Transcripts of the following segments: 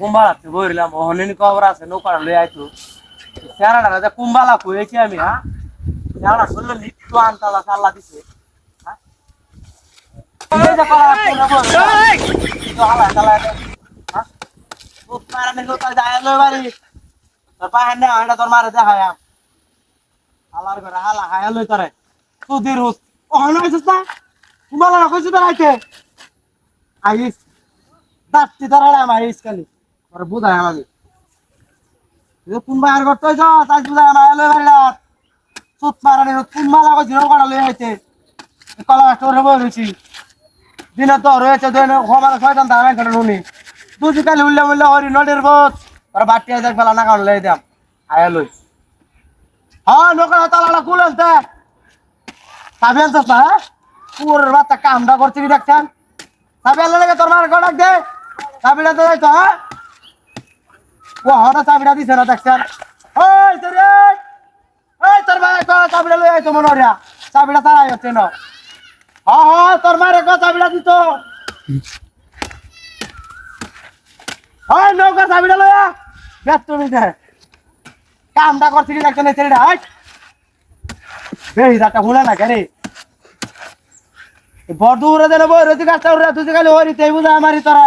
কুম্বালা আছে বইরিলাম অহনিন কবর আছে নৌকা লই আইতো। চেহারাটা রাজা কুম্বালা কইছি আমি হ্যাঁ? চেহারা শুনলে নিত্য আনতালা সাল্লা দিছে। হ্যাঁ? হ্যাঁ? আইস। দাঁতটি ধরালে আমার আইস খালি তোর বুঝাই আমি কোনবা আর করতে হইছ তাই বুঝাই আমার এলো বাড়িটা সুত মারানি কোনবা লাগো জিরো করা লই আইতে। কলা স্টোর হব রয়েছি দিনে তো রয়েছে দিনে সমান ছয়টান দাঁড়াই করে নুনি। দুজি কালি উল্লে উল্লে হরি নদীর বোধ। আর বাটি দেখ বেলা না কারণ লই দাম আয়া হ্যাঁ নৌকা তালাটা কুল দে চাবি আনছস না হ্যাঁ? পুরের বাচ্চা কামটা করছিস দেখছেন? নাকি তোর মার চাবিটা তো যাইতো হ্যাঁ? ও, হঠাৎ চাবিটা দিছে না, দেখছেন? ওই তোর এই তোর ভাই কো চাবিটা লই আইতো মনে হরিয়া চাবিটা তারাই হচ্ছে না। হ হ, তোর মারে কো চাবিটা দিত ওই নৌকা চাবিটা লইয়া ব্যস্ত নিতে কামটা করছিস দেখছেন এই ছেলেটা? হাই বেশ, একটা হুলা না দূরে দেন বই রতি উড়ে, তুই খালি হরি তেই বুঝা আমারি তোরা।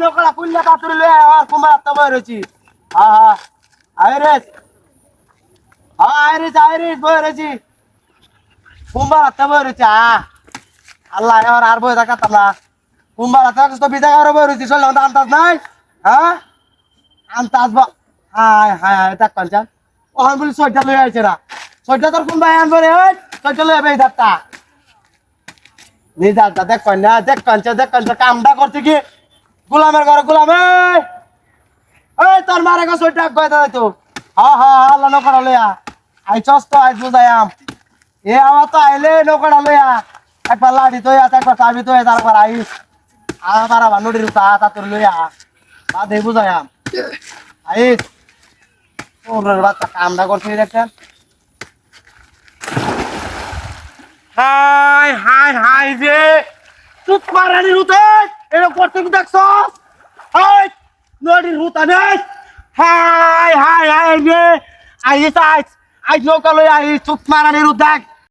কুল্লা কাতুরি লই আয় আর কুমার আত্মা রয়েছি হ্যাঁ হ্যাঁ আইরিস হ্যাঁ আইরিস আইরিস বই রয়েছি কুম্বার আত্মা রয়েছি হ্যাঁ আল্লাহ এবার আর বই থাকাতাম না কুম্বার আত্মা তো বিদায় করে বই রয়েছি তো আন্তাজ নাই? হ্যাঁ আন্তাজ বা হায় হায় হায় দেখ ওখান বলি ছয়টা লই আইছে না। তোর রে ওই নিজা দেখ না দেখ কাঞ্চা দেখ কামটা করছে কি? গোলামের ঘরে, গোলাম তোর মারে গো সইটা গয় দাও তো হা হা হা লা নকরা তো আইছ বুঝায়াম এ আমার তো আইলে নকরা লইয়া। একবার লাড়ি তো একবার চাবি তো তারপর আইস আমার আবার নদীর তা তা তোর লইয়া। বাদে বুঝায়াম আইস ওর বাচ্চা কামটা করছিস দেখছেন। হাই হাই হাই রে চুপ মারানি রুতে এটা করতে কি দেখছস? হাই, নদীর রুতা নেই। হাই হাই হাই, রে। আইস আইস আইস, নৌকা লই আইস, চুপ মারানির দেখ